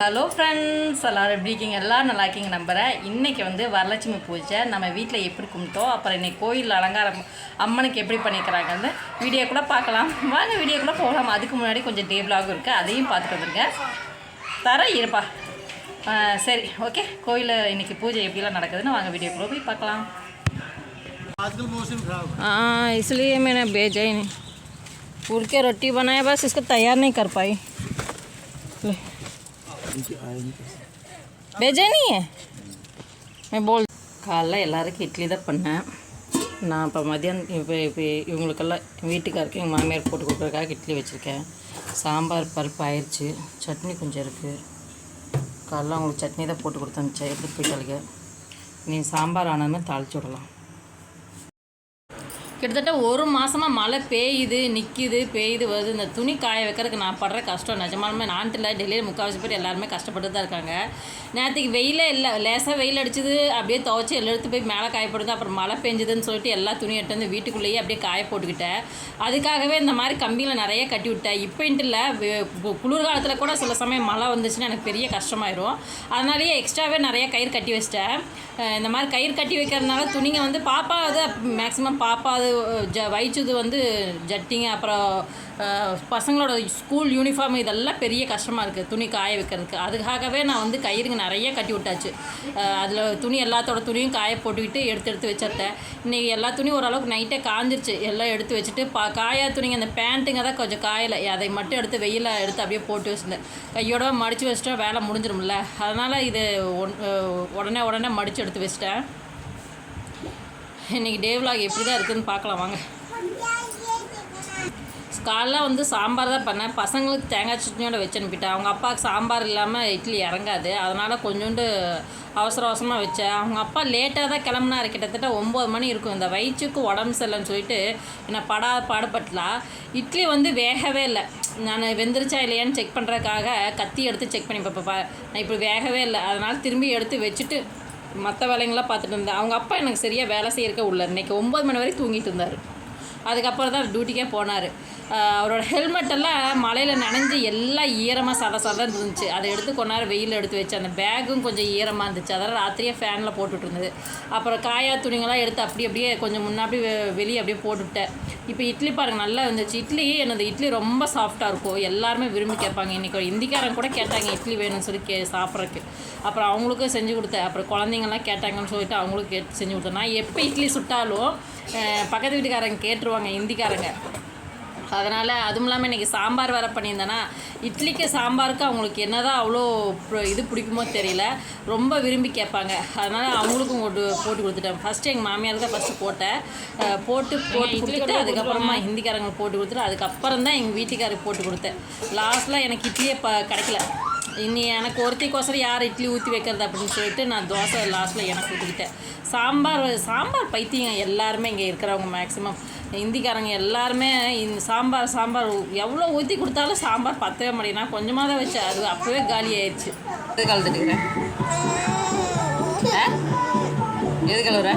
Hello friends எல்லோரும் எப்படி இருக்கீங்க எல்லோரும் நல்லா இருக்கீங்க நம்புகிறேன் இன்றைக்கி வந்து வரலட்சுமி பூஜை நம்ம வீட்டில் எப்படி கும்பிட்டோம் அப்புறம் இன்னைக்கு கோயில் அலங்காரம் அம்மனுக்கு எப்படி பண்ணிக்கிறாங்கன்னு வீடியோக்குள்ளே பார்க்கலாம் வாங்க வீடியோக்குள்ளே போகலாம் அதுக்கு முன்னாடி கொஞ்சம் டே vlog இருக்குது அதையும் பார்த்துட்டு வந்துருங்க தர இருப்பா ஆ, சரி ஓகே கோயிலில் இன்னைக்கு பூஜை எப்படிலாம் நடக்குதுன்னு வாங்க வீடியோக்குள்ளே போய் பார்க்கலாம் आजकल मौसम खराब है हाँ इसलिए मैंने भेजा ही नहीं फूल के रोटी बनाया बस इसको तैयार नहीं कर पाई பேஜானி போல். காலைல எல்லாருக்கும் இட்லி தான் பண்ணேன். நான் இப்போ மதியானம் இப்போ இப்போ இவங்களுக்கெல்லாம் வீட்டுக்காருக்கு எங்கள் மாமியார் போட்டு கொடுக்குறதுக்காக இட்லி வச்சுருக்கேன். சாம்பார் பருப்பு ஆயிடுச்சு சட்னி கொஞ்சம் இருக்குது காலைல அவங்களுக்கு சட்னி தான் போட்டு கொடுத்தமிச்சேன் எடுத்துகிட்டு போயிட்டாளுங்க நீ சாம்பார் ஆனதுமே தாளிச்சு விடலாம். கிட்டத்தட்ட ஒரு மாதமாக மழை பெய்யுது நிற்கிது பெய்யுது வருது. இந்த துணி காய வைக்கிறதுக்கு நான் படுற கஷ்டம். நிஜமாலுமே நாட்டில் டெல்லியில் முக்கால்வாசி பேர் எல்லாருமே கஷ்டப்பட்டு தான் இருக்காங்க. நேற்றுக்கு வெயிலே இல்லை லேசாக வெயில் அடிச்சது. அப்படியே துவைச்சி எல்லாம் எடுத்து போய் மேலே காயப்படுது அப்புறம் மழை பெஞ்சுதுன்னு சொல்லிட்டு எல்லா துணி எடுத்து வந்து வீட்டுக்குள்ளேயே அப்படியே காய போட்டுக்கிட்டேன். அதுக்காகவே இந்த மாதிரி கம்பியில் நிறைய கட்டி விட்டேன். இப்போன்ட்டு இல்லை. குளிர்காலத்தில் கூட சில சமயம் மழை வந்துச்சுன்னா எனக்கு பெரிய கஷ்டமாயிரும். அதனாலேயே எக்ஸ்ட்ராவே நிறைய கயிறு கட்டி வச்சிட்டேன். இந்த மாதிரி கயிறு கட்டி வைக்கிறதுனால துணிங்க வந்து பாப்பா அது மேக்ஸிமம் பாப்பா அது ஜ வைச்சது வந்து ஜட்டிங்க அப்புறம் பசங்களோட ஸ்கூல் யூனிஃபார்ம் இதெல்லாம் பெரிய கஷ்டமாக இருக்குது துணி காய வைக்கிறதுக்கு. அதுக்காகவே நான் வந்து கயிறுங்க நிறைய கட்டி விட்டாச்சு. அதில் துணி எல்லாத்தோட துணியும் காய போட்டுக்கிட்டு எடுத்து எடுத்து வச்சிருந்தேன். இன்றைக்கி எல்லா துணியும் ஓரளவுக்கு நைட்டே காஞ்சிருச்சு. எல்லாம் எடுத்து வச்சுட்டு பா காயா துணிங்க அந்த பேண்ட்டுங்க தான் கொஞ்சம் காயலை. அதை மட்டும் எடுத்து வெயில எடுத்து அப்படியே போட்டு வச்சிருந்தேன். கையோட மடித்து வச்சிட்டா வேலை முடிஞ்சிடும்ல அதனால் இது ஒன்- உடனே உடனே மடித்து எடுத்து வச்சிட்டேன். இன்றைக்கி டே விலாக் எப்படி தான் இருக்குதுன்னு பார்க்கலாம் வாங்க. காலைல வந்து சாம்பார் தான் பண்ணேன். பசங்களுக்கு தேங்காய் சட்னியோட வச்சு அனுப்பிட்டேன். அவங்க அப்பாவுக்கு சாம்பார் இல்லாமல் இட்லி இறங்காது. அதனால் கொஞ்சோண்டு அவசர அவசரமாக வச்சேன். அவங்க அப்பா லேட்டாக தான் கிளம்புனாரு. கிட்டத்தட்ட ஒம்பது மணி இருக்கும். இந்த வயிற்றுக்கு உடம்பு சரியில்லைன்னு சொல்லிட்டு என்னை படா பாடுபட்டலாம் இட்லி வந்து வேகவே இல்லை. நான் வெந்துருச்சா இல்லையான்னு செக் பண்ணுறதுக்காக கத்தி எடுத்து செக் பண்ணி பார்ப்பேன். நான் இப்படி வேகவே இல்லை. அதனால் திரும்பி எடுத்து வச்சுட்டு மற்ற வேலைங்களாம் பார்த்துட்டு இருந்தேன். அவங்க அப்பா எனக்கு சரியாக வேலை செய்யறக்க உள்ள இன்னைக்கு ஒம்பது மணி வரைக்கும் தூங்கிட்டு இருந்தார். அதுக்கப்புறம் தான் டியூட்டிக்கே போனார். அவரோட ஹெல்மெட்டெல்லாம் மலையில் மழையில் நனைஞ்சு எல்லாம் ஈரமாக சத சதம் இருந்துச்சு. அதை எடுத்து கொஞ்ச நேரம் வெயில் எடுத்து வச்சு அந்த பேக்கும் கொஞ்சம் ஈரமாக இருந்துச்சு. அதெல்லாம் ராத்திரியே ஃபேனில் போட்டுட்டு இருந்தது. அப்புறம் காயா துணிங்கெல்லாம் எடுத்து அப்படி அப்படியே கொஞ்சம் முன்னாடி வெளியே அப்படியே போட்டுவிட்டேன் இப்போ இட்லி பாருங்கள் நல்லா இருந்துச்சு. இட்லி எனது இட்லி ரொம்ப சாஃப்டாக இருக்கும். எல்லாருமே விரும்பி கேட்பாங்க. இன்றைக்கி ஒரு இந்திக்காரங்க கூட கேட்டாங்க இட்லி வேணும்னு சொல்லி கே சாப்பிட்றக்கு அப்புறம் அவங்களுக்கும் செஞ்சு கொடுத்தேன். அப்புறம் குழந்தைங்கள்லாம் கேட்டாங்கன்னு சொல்லிட்டு அவங்களுக்கும் கேட்டு செஞ்சு கொடுத்தேன். நான் எப்போ இட்லி சுட்டாலும் பக்கத்து வீட்டுக்காரங்க கேட்டுருவாங்க இந்திக்காரங்க அதனால் அதுவும் இல்லாமல் இன்றைக்கி சாம்பார் வேறு பண்ணியிருந்தேன்னா இட்லிக்கு சாம்பாருக்கு அவங்களுக்கு என்னதான் அவ்வளோ pro- இது பிடிக்குமோ தெரியல. ரொம்ப விரும்பி கேட்பாங்க. அதனால் அவங்களுக்கும் போட்டு போட்டு கொடுத்துட்டேன். ஃபஸ்ட்டு எங்கள் மாமியாருக்கு தான் ஃபஸ்ட்டு போட்டேன். போட்டு போட்டு கொடுத்துட்டு அதுக்கப்புறமா ஹிந்திக்காரங்களுக்கு போட்டு கொடுத்துட்டு அதுக்கப்புறம் தான் எங்கள் வீட்டுக்காருக்கு போட்டு கொடுத்தேன். லாஸ்ட்டில் எனக்கு இட்லியே ப கிடைக்கல. இனி எனக்கு ஒருத்திக்கோசரம் யார் இட்லி ஊற்றி வைக்கிறது அப்படின்னு சொல்லிட்டு நான் தோசை லாஸ்ட்டில் எனக்கு ஊற்றிக்கிட்டேன் சாம்பார் சாம்பார் பைத்தியம் எல்லாருமே இங்கே இருக்கிறவங்க மேக்ஸிமம் இந்திக்காரங்க எல்லாருமே இந்த சாம்பார் சாம்பார் எவ்வளோ ஊற்றி கொடுத்தாலும் சாம்பார் பத்தவே மாட்டேங்குது நான் கொஞ்சமாக தான் வச்சேன் அது அப்போவே காலி ஆயிடுச்சு எது கலந்துட்டுக்கிறேன் எது கலவுற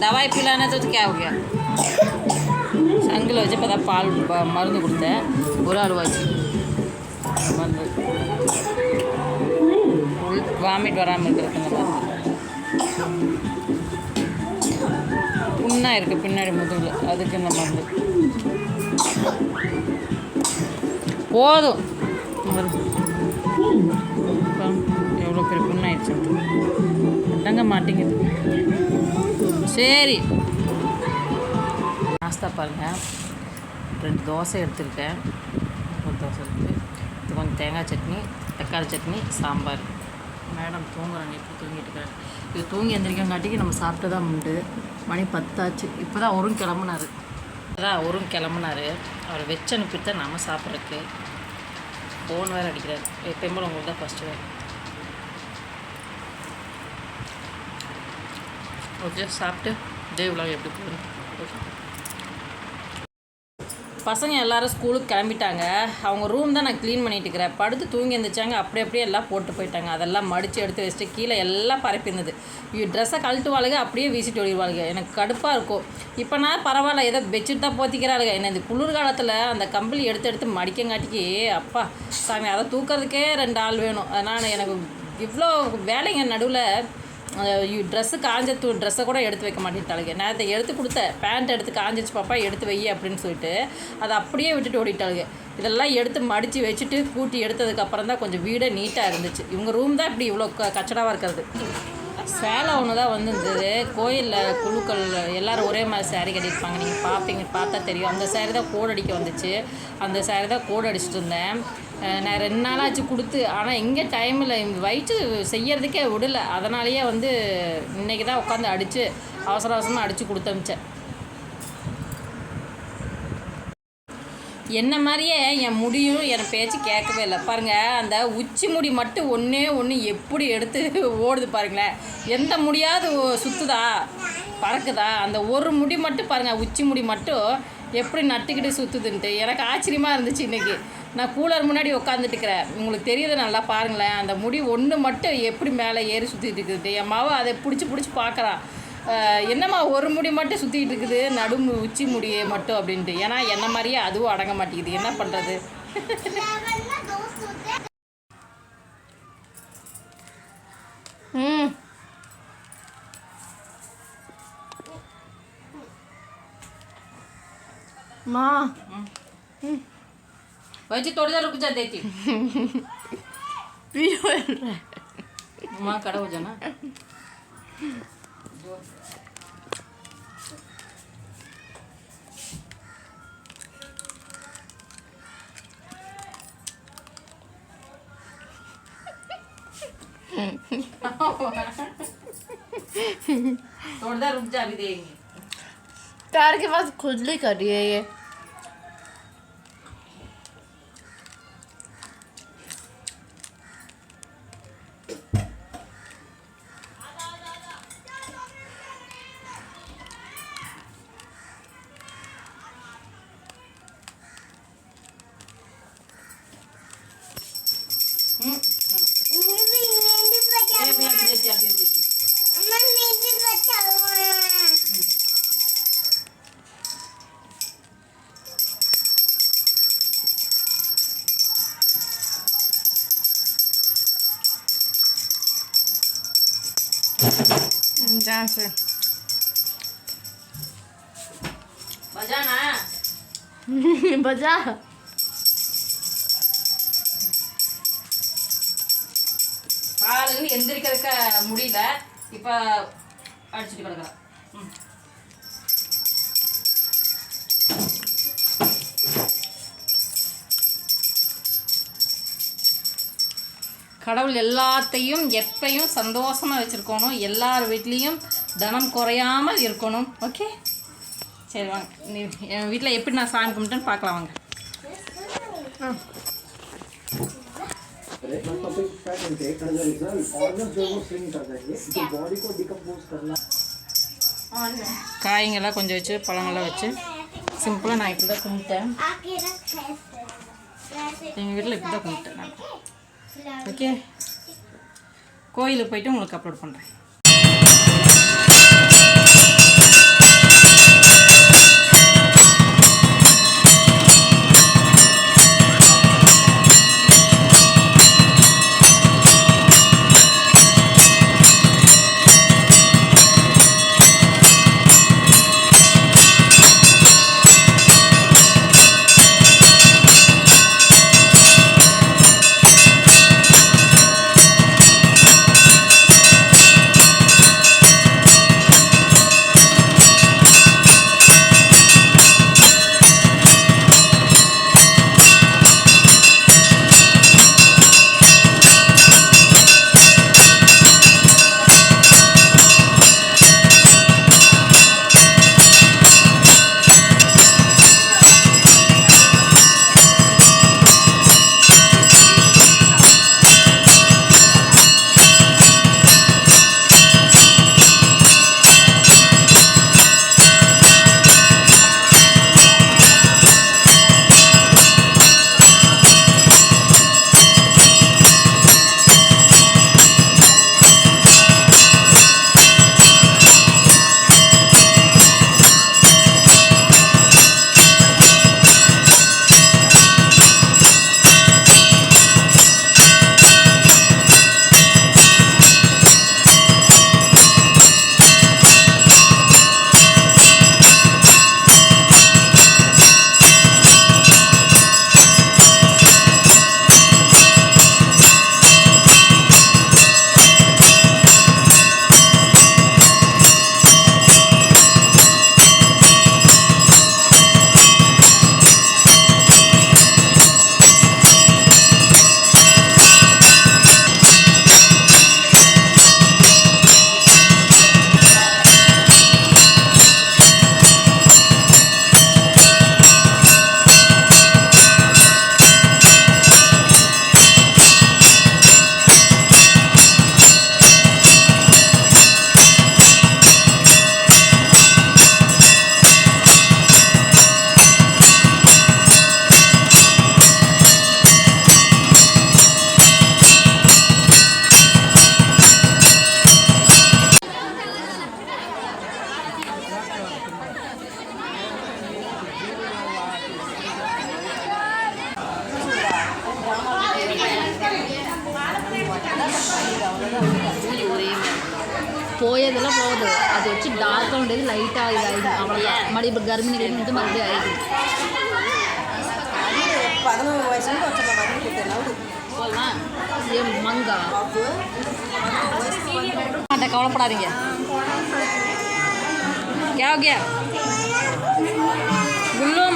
दवाई पिलाना तो क्या हो गया சங்கில் வச்சு இப்போ தான் பால் ப- மருந்து கொடுத்தேன். ஒரு அழுவாச்சு மருந்து. வாமிட் வராமல் இருக்கிறதுங்க மருந்து புண்ணாக இருக்குது பின்னாடி முதுகில். அதுக்கு இந்த மருந்து. போதும். எவ்வளோ பெரிய புண்ணாயிடுச்சு. அடங்க மாட்டேங்குது. சரி. நாஸ்தா பாருங்கள் ரெண்டு தோசை எடுத்துருக்கேன். ஒரு தோசை இருக்குது இது கொஞ்சம் தேங்காய் சட்னி தக்காளி சட்னி சாம்பார். மேடம் தூங்குறாங்க இப்போ தூங்கிட்டு இருக்கிறேன் இது தூங்கி எந்திரிக்கங்காட்டிக்கு நம்ம சாப்பிட்டு தான் உண்டு. மணி பத்தாச்சு. இப்போ தான் ஒரும் கிளம்புனார். அதான் ஒரும் கிளம்புனார். அவர் வச்சு அனுப்பிட்டு தான் நம்ம சாப்பிட்றதுக்கு. ஃபோன் வேறு அடிக்கிறார். எப்பயும் போல உங்களுக்கு தான் ஃபஸ்ட்டு வேறு ஓகே சாப்பிட்டு டே விழா எப்படி போகுது? பசங்க எல்லாரும் ஸ்கூலுக்கு கிளம்பிட்டாங்க. அவங்க ரூம் தான் நான் க்ளீன் பண்ணிட்டு இருக்கிறேன். படுத்து தூங்கி எழுந்திரிச்சாங்க அப்படி அப்படியே எல்லாம் போட்டு போயிட்டாங்க. அதெல்லாம் மடித்து எடுத்து வச்சுட்டு கீழே எல்லாம் பரப்பி இருந்தது. ட்ரெஸ்ஸை கழட்டுவாளுங்க அப்படியே வீசிட்டு ஓடிடுவாளுங்க எனக்கு கடுப்பாக இருக்கும். இப்போ நான் பரவாயில்ல ஏதோ பெட்ஷீட் தான் போத்திக்கிறாளுங்க என்ன இந்த குளிர் காலத்தில் அந்த கம்பளி எடுத்து எடுத்து மடிக்கங்காட்டிக்கு அப்பா சாமி அதை தூக்கிறதுக்கே ரெண்டு ஆள் வேணும். அதனால் எனக்கு இவ்வளோ வேலைங்க நடுவில். ட்ரெஸ்ஸு காஞ்ச தூ ட்ரெஸ்ஸை கூட எடுத்து வைக்க மாட்டேன் நான் நேரத்தை எடுத்து கொடுத்த பேண்ட் எடுத்து காஞ்சிச்சு பாப்பா எடுத்து வை அப்படின்னு சொல்லிட்டு அதை அப்படியே விட்டுட்டு ஓடிட்டாளுங்க. இதெல்லாம் எடுத்து மடித்து வச்சுட்டு கூட்டி எடுத்ததுக்கப்புறம் தான் கொஞ்சம் வீடே நீட்டாக இருந்துச்சு. இவங்க ரூம் தான் இப்படி இவ்வளோ க கச்சடாவாக இருக்கிறது. சேலை ஒன்று தான் வந்திருந்தது. கோயிலில் குழுக்கள் எல்லோரும் ஒரே மாதிரி சேரீ கட்டியிருப்பாங்க. நீங்கள் பார்ப்பீங்க பார்த்தா தெரியும். அந்த சேரீ தான் கோடு அடிக்க வந்துச்சு. அந்த சேரீ தான் கோடு அடிச்சுட்டு இருந்தேன். நான் ரெண்டு நாளாச்சு கொடுத்து ஆனால் எங்கே டைமில் வயிற்று செய்யறதுக்கே விடல. அதனாலேயே வந்து இன்னைக்கு தான் உட்காந்து அடித்து அவசர அவசரமாக அடித்து கொடுத்து என்ன மாதிரியே என் முடியும் என் பேச்சு கேட்கவே இல்லை. பாருங்கள் அந்த உச்சி முடி மட்டும் ஒன்றே ஒன்று எப்படி எடுத்து ஓடுது பாருங்களேன். எந்த முடியாவது சுற்றுதா பறக்குதா? அந்த ஒரு முடி மட்டும் பாருங்கள் உச்சி முடி மட்டும் எப்படி நட்டுக்கிட்டு சுற்றுதுன்ட்டு எனக்கு ஆச்சரியமாக இருந்துச்சு இன்றைக்கி நான் கூலர் முன்னாடி உட்காந்துட்டு இருக்கிறேன் உங்களுக்கு தெரியுது நல்லா பாருங்களேன். அந்த முடி ஒன்று மட்டும் எப்படி மேலே ஏறி சுற்றிட்டு இருக்குது. என் மாவை அதை பிடிச்சி பிடிச்சி பார்க்குறான் என்னம்மா ஒரு முடி மட்டும் சுற்றிக்கிட்டு இருக்குது. நடு உச்சி முடியை மட்டும் அப்படின்ட்டு. ஏன்னா என்ன மாதிரியே அதுவும் அடங்க மாட்டேங்குது. என்ன பண்ணுறது ம். மா. வச்சு தொடுதா ருக்குச்சா தேச்சி பியோ அம்மா थोड़ी देर रुक जा भी देंगे तार के पास खुजली कर रही है ये। ના છે બજા ના બજા காலையில் எந்திரிக்கிறதுக்க முடியல. இப்போ அடிச்சுட்டு கிடக்குறேன் ம். கடவுள் எல்லாத்தையும் எப்பையும் சந்தோஷமாக வச்சுருக்கணும். எல்லார் வீட்லேயும் தனம் குறையாமல் இருக்கணும். ஓகே சரி வாங்க. நீ என் வீட்டில் எப்படி நான் சாமி கும்பிட்டேன்னு பார்க்கலாம் வாங்க. காய்ங்கெல்லாம் கொஞ்சம் வச்சு பழங்கள்லாம் வச்சு. சிம்பிளாக நான் இப்படி தான் கும்பிட்டேன். எங்கள் வீட்டில் இப்படி தான் கும்பிட்டேன் நான். ஓகே. கோயிலுக்கு போயிட்டு உங்களுக்கு அப்லோட் பண்ணுறேன் மூஞ்சி ஒரே போயதெல்லாம் போகுது. அது வச்சு டார்க்காக ఉండేది லைட்டாக இது ஆகிடுது அவ்வளோதான் மறுபடியும் இப்போ கர்ப்பிணி கிளம்பி வந்து மறுபடியும் ஆகிடுது கவலைப்படாதீங்க.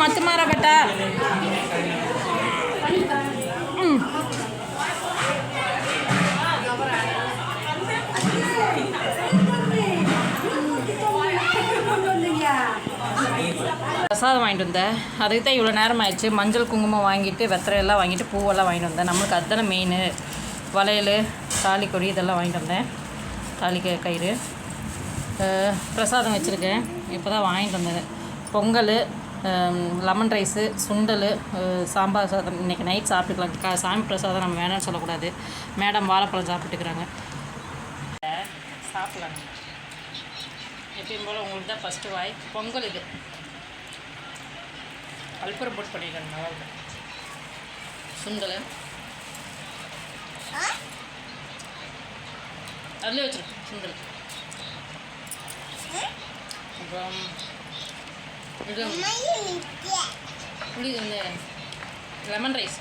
மத்து மாற பிரசாதம் வாங்கிட்டு வந்தேன். அதுக்கு தான் இவ்வளோ நேரம் ஆயிடுச்சு மஞ்சள் குங்குமம் வாங்கிட்டு வெத்தரையெல்லாம் எல்லாம் வாங்கிட்டு பூவெல்லாம் வாங்கிட்டு வந்தேன். நம்மளுக்கு அதுதானே மெயின் வளையல் தாலி கொடி இதெல்லாம் வாங்கிட்டு வந்தேன். தாலி க- கயிறு. பிரசாதம் வச்சுருக்கேன். இப்போ தான் வாங்கிட்டு வந்தேன். பொங்கல் லெமன் ரைஸு சுண்டல் சாம்பார் சாதம். இன்றைக்கி நைட் சாப்பிட்டுக்கலாம். கா சாமி பிரசாதம் நம்ம வேணாம்னு சொல்லக்கூடாது. மேடம் வாழைப்பழம் சாப்பிட்டுக்கிறாங்க. சாப்பிட்லாங்க எப்பயும் போல் உங்களுக்கு தான் ஃபஸ்ட்டு வாய். பொங்கல் இது. கல்புரம் போட்டு பண்ணிக்கிறேன் நல்லா இருக்கும் சுண்டல். அதுலேயே வச்சிருக்கேன் சுண்டல். அப்புறம் இது புளி இந்த லெமன் ரைஸ்.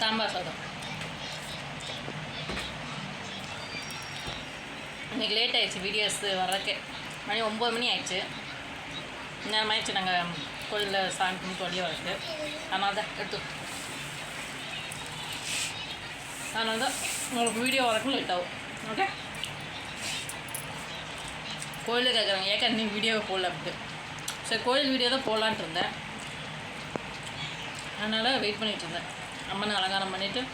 சாம்பார் சாதம். இன்னைக்கு லேட் ஆகிடுச்சு வீடியோஸ் வர்றதுக்கு. மணி ஒம்பது மணி ஆயிடுச்சு. நேரம் ஆயிடுச்சு நாங்கள் கோயிலில் சாமி கும்பிட்டு வெளியே வரதுக்கு. அதனால தான் எடுத்து அதனால தான் உங்களுக்கு வீடியோ வரக்கும் லேட் ஆகும். ஓகே கோயிலில் கேட்குறாங்க ஏக்கா நீ வீடியோவை போடல அப்படின்ட்டு. சரி கோயில் வீடியோ தான் போடலான்ட்டு இருந்தேன். அதனால் வெயிட் பண்ணிகிட்டு இருந்தேன். அம்மனை அலங்காரம் பண்ணிவிட்டு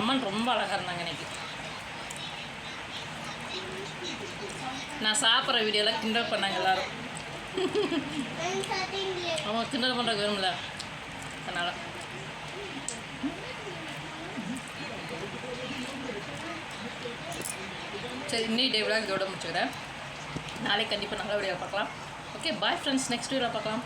அம்மன் ரொம்ப அழகாக இருந்தாங்க இன்றைக்கி நான் சாப்பிட்ற வீடியோலாம் கிண்டல் பண்ணாங்க எல்லாரும். அவன் கிண்டல் பண்ணுற வேணும்ல. அதனால். சரி இன்னி டே விழா இதோட முடிச்சுக்கிறேன். நாளைக்கு கண்டிப்பாக நல்ல வீடியோ பார்க்கலாம். Okay bye friends next video பார்க்கலாம்.